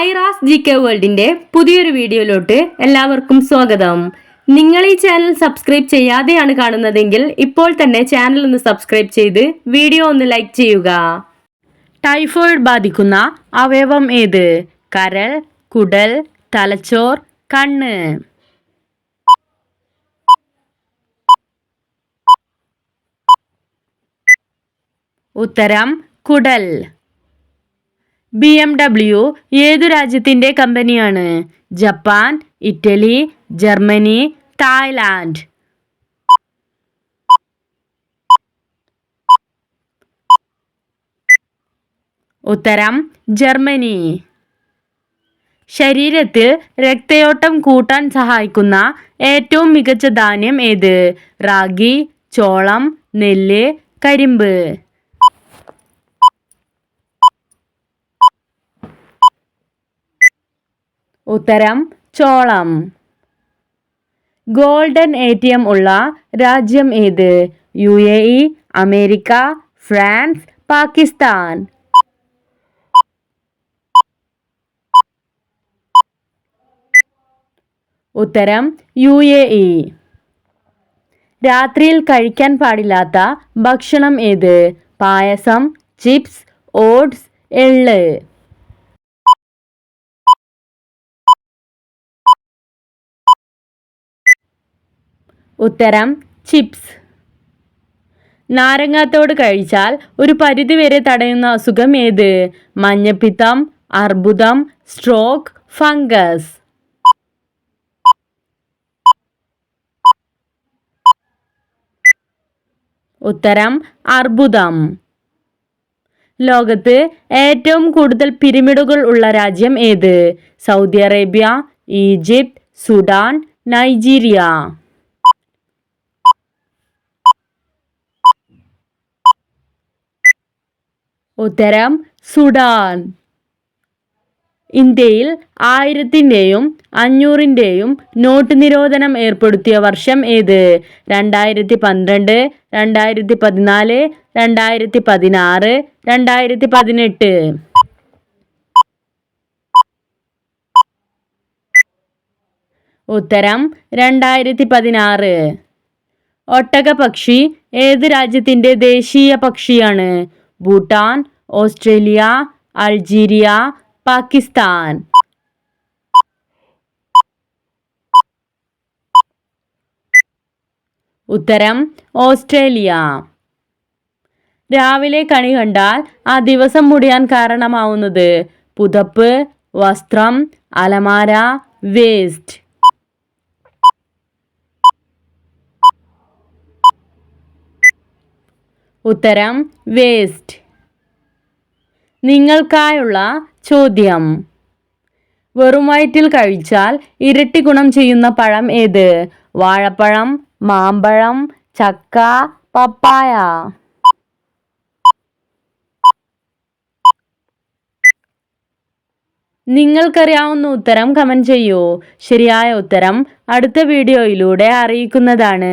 Aira's G K വേൾഡിന്റെ പുതിയൊരു വീഡിയോയിലോട്ട് എല്ലാവർക്കും സ്വാഗതം. നിങ്ങൾ ഈ ചാനൽ സബ്സ്ക്രൈബ് ചെയ്യാതെയാണ് കാണുന്നതെങ്കിൽ ഇപ്പോൾ തന്നെ ചാനൽ ഒന്ന് സബ്സ്ക്രൈബ് ചെയ്ത് വീഡിയോ ഒന്ന് ലൈക്ക് ചെയ്യുക. ടൈഫോയിഡ് ബാധിക്കുന്ന അവയവം ഏത്? കരൾ കുടൽ തലച്ചോർ കണ്ണ്. ഉത്തരം കുടൽ. ബി എം ഡബ്ല്യു ഏതു രാജ്യത്തിന്റെ കമ്പനിയാണ്? Japan Italy Germany Thailand. ഉത്തരം ജർമ്മനി. ശരീരത്തിൽ രക്തയോട്ടം കൂട്ടാൻ സഹായിക്കുന്ന ഏറ്റവും മികച്ച ധാന്യം ഏത്? റാഗി ചോളം നെല്ല് കരിമ്പ്. ഉത്തരം ചോളം. ഗോൾഡൻ എ ടി എം ഉള്ള രാജ്യം ഏത്? U A E America France Pakistan. ഉത്തരം യു എ ഇ. രാത്രിയിൽ കഴിക്കാൻ പാടില്ലാത്ത ഭക്ഷണം ഏത്? പായസം ചിപ്സ് ഓട്സ് എള്ള്. ഉത്തരം ചിപ്സ്. നാരങ്ങാത്തോട് കഴിച്ചാൽ ഒരു പരിധിവരെ തടയുന്ന അസുഖം ഏത്? മഞ്ഞപ്പിത്തം അർബുദം സ്ട്രോക്ക് ഫംഗസ്. ഉത്തരം അർബുദം. ലോകത്ത് ഏറ്റവും കൂടുതൽ പിരമിഡുകൾ ഉള്ള രാജ്യം ഏത്? Saudi Arabia Egypt Sudan Nigeria. ഉത്തരം സുഡാൻ. ഇന്ത്യയിൽ ആയിരത്തിന്റെയും അഞ്ഞൂറിന്റെയും നോട്ട് നിരോധനം ഏർപ്പെടുത്തിയ വർഷം ഏത്? രണ്ടായിരത്തി പന്ത്രണ്ട് രണ്ടായിരത്തി പതിനാല് രണ്ടായിരത്തി പതിനാറ് രണ്ടായിരത്തി പതിനെട്ട് ഉത്തരം രണ്ടായിരത്തി പതിനാറ് ഒട്ടകപക്ഷി ഏത് രാജ്യത്തിന്റെ ദേശീയ പക്ഷിയാണ്? Bhutan Australia Algeria Pakistan. ഉത്തരം ഓസ്ട്രേലിയ. രാവിലെ കണി കണ്ടാൽ ആ ദിവസം മുടിയാൻ കാരണമാവുന്നത്. പുതപ്പ് വസ്ത്രം അലമാര വേസ്റ്റ്. ഉത്തരം വേസ്റ്റ് നിങ്ങൾക്കായുള്ള ചോദ്യം. വെറും വയറ്റിൽ കഴിച്ചാൽ ഇരട്ടി ഗുണം ചെയ്യുന്ന പഴം ഏത്? വാഴപ്പഴം മാമ്പഴം ചക്ക പപ്പായ. നിങ്ങൾക്കറിയാവുന്ന ഉത്തരം കമന്റ് ചെയ്യൂ. ശരിയായ ഉത്തരം അടുത്ത വീഡിയോയിലൂടെ അറിയിക്കുന്നതാണ്.